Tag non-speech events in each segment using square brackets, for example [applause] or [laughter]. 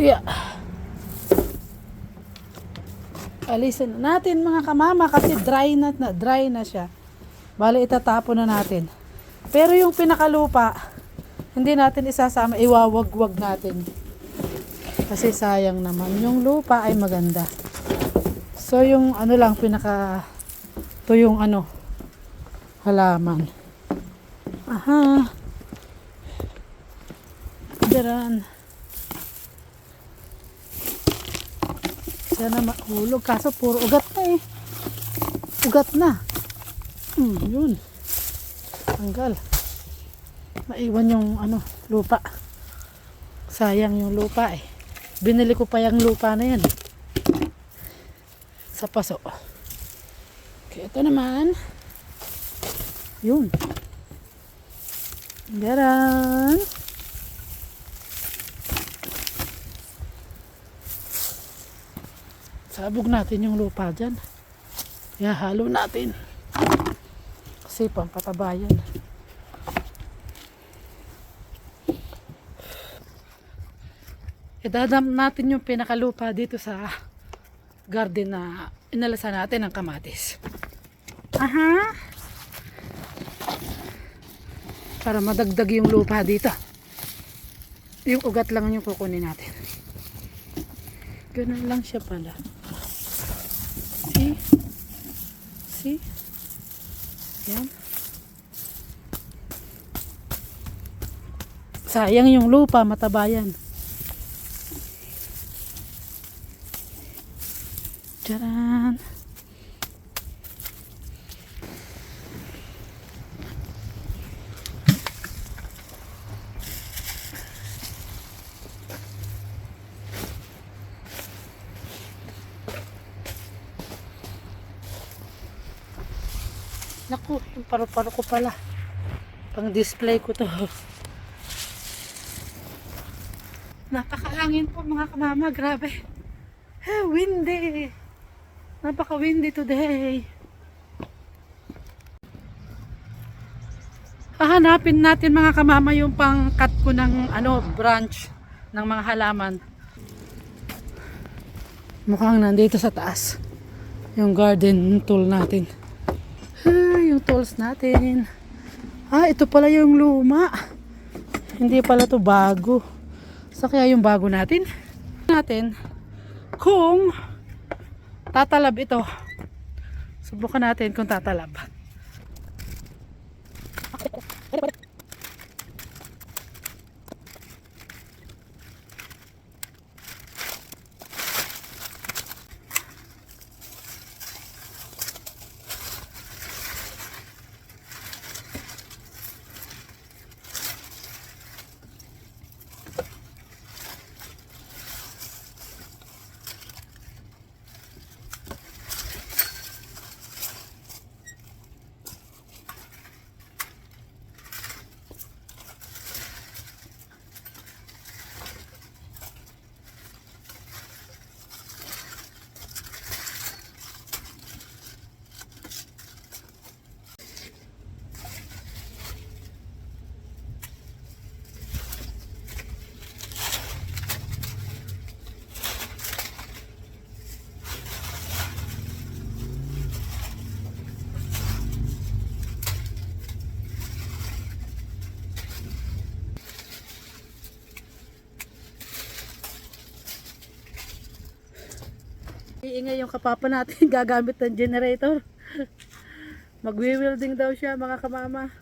Yeah. Alisin na natin mga kamama kasi dry na, na dry na siya. Bale itatapon na natin. Pero yung pinakalupa, hindi natin isasama, iwawag-wag natin. Kasi sayang naman. Yung lupa ay maganda. So yung ano lang pinaka to yung ano halaman. Aha. Diyan. Sana mahulog. Kaso puro ugat na eh. Ugat na. Hmm, yun. Tanggal. Naiwan yung ano, lupa. Sayang yung lupa eh. Binili ko pa yung lupa na yan. Sa paso. Okay, ito naman. Yun. Garan. Sabog natin yung lupa dyan. Ihahalo natin. Kasi pampataba yan. Idadam natin yung pinakalupa dito sa garden na inalasan natin ng kamatis. Aha. Para madagdag yung lupa dito. Yung ugat lang yung kukunin natin. Ganun lang siya pala. Sayang yung lupa, mataba yan. Tcharan! Naku, yung paru-paro ko pala. Pang display ko to. [laughs] Napakahangin po mga kamama, grabe. Eh, windy. Napaka-windy today. Hahanapin natin mga kamama yung pang-cut ko ng ano, branch ng mga halaman. Mukhang nandito sa taas. Yung garden tool natin. Ah, yung tools natin. Ah, ito pala yung luma. Hindi pala to bago. Sa kaya yung bago natin? Natin kung tatalab ito. Subukan natin kung tatalab. Iingay yung kapapa natin [laughs] gagamit ng generator. Magwi-welding daw siya mga kamama.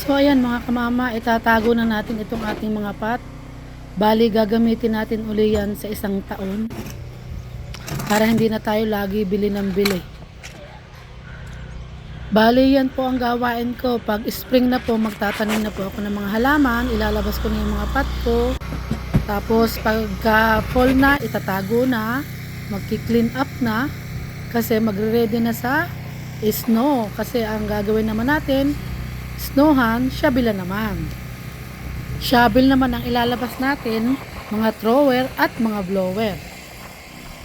So ayan mga kamama, itatago na natin itong ating mga pot. Bali, gagamitin natin uli yan sa isang taon. Para hindi na tayo lagi bili ng bili. Bali, yan po ang gawain ko. Pag spring na po, magtatanim na po ako ng mga halaman. Ilalabas ko na yung mga pot ko. Tapos, pagka fall na, itatago na. Magki-clean up na. Kasi magre-ready na sa snow. Kasi ang gagawin naman natin, snowhan, shovel naman. Shovel naman ang ilalabas natin, mga thrower at mga blower.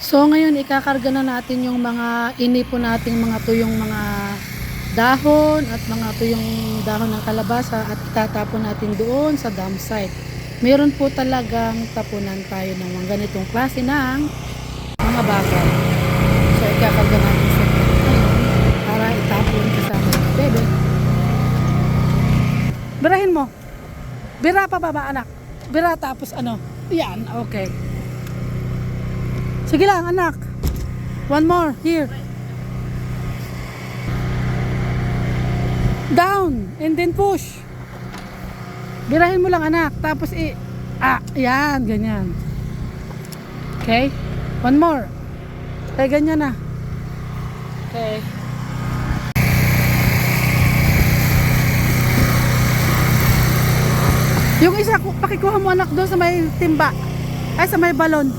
So ngayon ikakarga na natin yung mga inipo nating mga tuyong mga dahon at mga tuyong dahon ng kalabasa at itatapon natin doon sa dam site. Meron po talagang tapunan tayo ng mga ganitong klase ng mga bagay. So ikakarga natin sa para itapon kasama ng bebe. Birahin mo. Bira pa ba ba anak? Bira tapos ano? Yan, okay. Sige lang anak. One more, here. Down and then push. Birahin mo lang anak. Tapos i... Ah, yan, ganyan. Okay? One more. Okay, ganyan na. Okay. Yung isa, ku- pakikuha mo anak doon sa may timba. Ay, sa may balon.